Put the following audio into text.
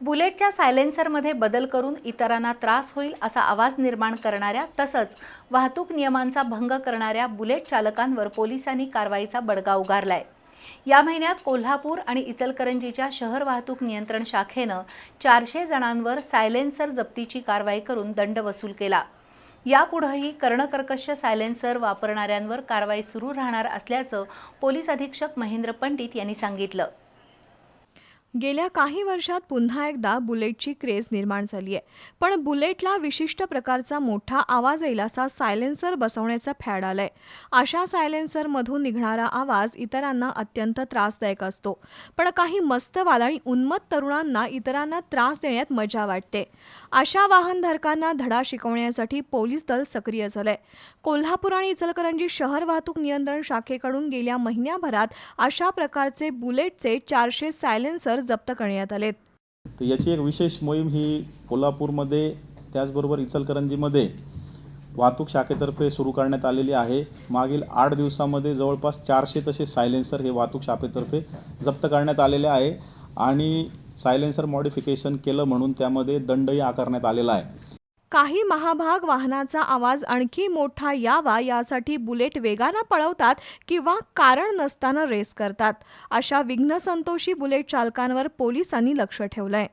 बुलेटच्या सायलेन्सरमध्ये बदल करून इतरांना त्रास होईल असा आवाज निर्माण करणाऱ्या तसंच वाहतूक नियमांचा भंग करणाऱ्या बुलेट चालकांवर पोलिसांनी कारवाईचा बडगा उगारलाय. या महिन्यात कोल्हापूर आणि इचलकरंजीच्या शहर वाहतूक नियंत्रण शाखेनं चारशे जणांवर सायलेन्सर जप्तीची कारवाई करून दंड वसूल केला. यापुढेही कर्णकर्कश सायलेन्सर वापरणाऱ्यांवर कारवाई सुरू राहणार असल्याचं पोलीस अधीक्षक महेंद्र पंडित यांनी सांगितलं. गेल्या काही वर्षात पुन्हा एकदा बुलेटची क्रेज निर्माण झाली आहे. पण बुलेटला विशिष्ट प्रकारचा मोठा आवाज येईल असा सायलेन्सर बसवण्याचा फॅड आलाय. अशा सायलेन्सरमधून निघणारा आवाज इतरांना अत्यंत त्रासदायक असतो. पण काही मस्तवाल आणि उन्मत तरुणांना इतरांना त्रास देण्यात मजा वाटते. अशा वाहनधारकांना धडा शिकवण्यासाठी पोलीस दल सक्रिय झालंय. कोल्हापूर आणि इचलकरंजी शहर वाहतूक नियंत्रण शाखेकडून गेल्या महिन्याभरात अशा प्रकारचे बुलेटचे चारशे सायलेन्सर जप्त करण्यात आलेत. तर याची एक विशेष मोहीम ही कोल्हापूरमध्ये त्याचबरोबर इचलकरंजीमध्ये वाहतूक शाखेतर्फे सुरू करण्यात आलेली आहे. मागील आठ दिवसामध्ये जवळपास चारशे तसे सायलेन्सर हे वाहतूक शाखेतर्फे जप्त करण्यात आलेले आहे आणि सायलेन्सर मॉडिफिकेशन केलं म्हणून त्यामध्ये दंडही आकारण्यात आलेला आहे. काही महाभाग वाहनाचा आवाज आणखी मोठा यावा यासाठी बुलेट वेगानं पळवतात किंवा कारण नसताना रेस करतात. अशा विघ्नसंतोषी बुलेट चालकांवर पोलिसांनी लक्ष ठेवलंय.